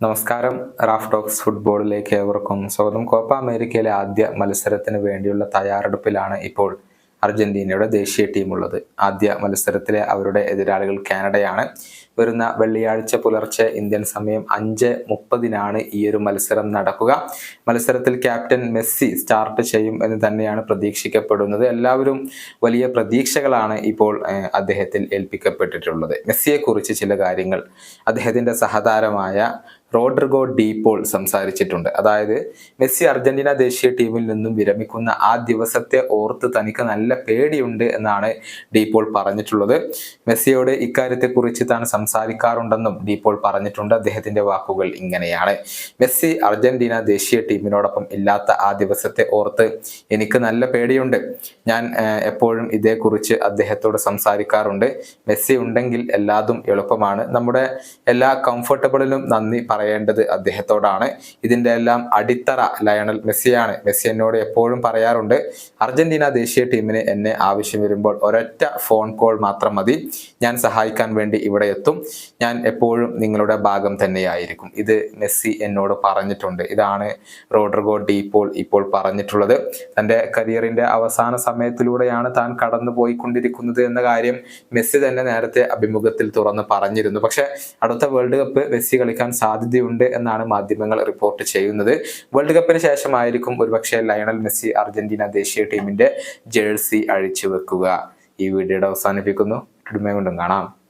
നമസ്കാരം Raf talks ഫുട്ബോളിലേക്ക് ഏവർക്കും സ്വാഗതം. കോപ്പ അമേരിക്കയിലെ ആദ്യ മത്സരത്തിന് വേണ്ടിയുള്ള തയ്യാറെടുപ്പിലാണ് ഇപ്പോൾ അർജന്റീനയുടെ ദേശീയ ടീം ഉള്ളത് ആദ്യ മത്സരത്തിലെ അവരുടെ എതിരാളികൾ കാനഡയാണ്. വരുന്ന വെള്ളിയാഴ്ച പുലർച്ചെ ഇന്ത്യൻ സമയം അഞ്ച് മുപ്പതിനാണ് ഈ ഒരു മത്സരം നടക്കുക. മത്സരത്തിൽ ക്യാപ്റ്റൻ മെസ്സി സ്റ്റാർട്ട് ചെയ്യും എന്ന് തന്നെയാണ് പ്രതീക്ഷിക്കപ്പെടുന്നത്. എല്ലാവരും വലിയ പ്രതീക്ഷകളാണ് ഇപ്പോൾ അദ്ദേഹത്തിൽ ഏൽപ്പിക്കപ്പെട്ടിട്ടുള്ളത്. മെസ്സിയെ കുറിച്ച് ചില കാര്യങ്ങൾ അദ്ദേഹത്തിന്റെ സഹതാരമായ റോഡ്രിഗോ ഡീപോൾ സംസാരിച്ചിട്ടുണ്ട്. അതായത് മെസ്സി അർജന്റീന ദേശീയ ടീമിൽ നിന്നും വിരമിക്കുന്ന ആ ദിവസത്തെ ഓർത്ത് തനിക്ക് നല്ല പേടിയുണ്ട് എന്നാണ് ഡീപോൾ പറഞ്ഞിട്ടുള്ളത്. മെസ്സിയോട് ഇക്കാര്യത്തെക്കുറിച്ച് താൻ സംസാരിക്കാറുണ്ടെന്നും ഡീപോൾ പറഞ്ഞിട്ടുണ്ട്. അദ്ദേഹത്തിന്റെ വാക്കുകൾ ഇങ്ങനെയാണ്. മെസ്സി അർജന്റീന ദേശീയ ടീമിനോടൊപ്പം ഇല്ലാത്ത ആ ദിവസത്തെ ഓർത്ത് എനിക്ക് നല്ല പേടിയുണ്ട്. ഞാൻ എപ്പോഴും ഇതേക്കുറിച്ച് അദ്ദേഹത്തോട് സംസാരിക്കാറുണ്ട്. മെസ്സി ഉണ്ടെങ്കിൽ എല്ലാതും എളുപ്പമാണ്. നമ്മുടെ എല്ലാ കംഫർട്ടബിളിലും നന്ദി പറയേണ്ടത് അദ്ദേഹത്തോടാണ്. ഇതിന്റെ എല്ലാം അടിത്തറ ലയണൽ മെസ്സിയാണ്. മെസ്സി എന്നോട് എപ്പോഴും പറയാറുണ്ട് അർജന്റീന ദേശീയ ടീമിന് എന്നെ ആവശ്യം വരുമ്പോൾ ഒരൊറ്റ ഫോൺ കോൾ മാത്രം മതി. ഞാൻ സഹായിക്കാൻ വേണ്ടി ഇവിടെ എത്തും. ഞാൻ എപ്പോഴും നിങ്ങളുടെ ഭാഗം തന്നെയായിരിക്കും. ഇത് മെസ്സി എന്നോട് പറഞ്ഞിട്ടുണ്ട്. ഇതാണ് റോഡർഗോ ഡീപോൾ ഇപ്പോൾ പറഞ്ഞിട്ടുള്ളത്. തന്റെ കരിയറിന്റെ അവസാന സമയത്തിലൂടെയാണ് താൻ കടന്നു പോയിക്കൊണ്ടിരിക്കുന്നത് എന്ന കാര്യം മെസ്സി തന്നെ നേരത്തെ അഭിമുഖത്തിൽ തുറന്ന് പറഞ്ഞിരുന്നു. പക്ഷെ അടുത്ത വേൾഡ് കപ്പ് മെസ്സി കളിക്കാൻ സാധ്യതയുണ്ട് എന്നാണ് മാധ്യമങ്ങൾ റിപ്പോർട്ട് ചെയ്യുന്നത്. വേൾഡ് കപ്പിന് ശേഷമായിരിക്കും ഒരുപക്ഷെ ലയണൽ മെസ്സി അർജന്റീന ദേശീയ ടീമിന്റെ ജേഴ്സി അഴിച്ചു വെക്കുക ഈ വീഡിയോയുടെ അവസാനിപ്പിക്കുന്നു. കൊണ്ടും കാണാം.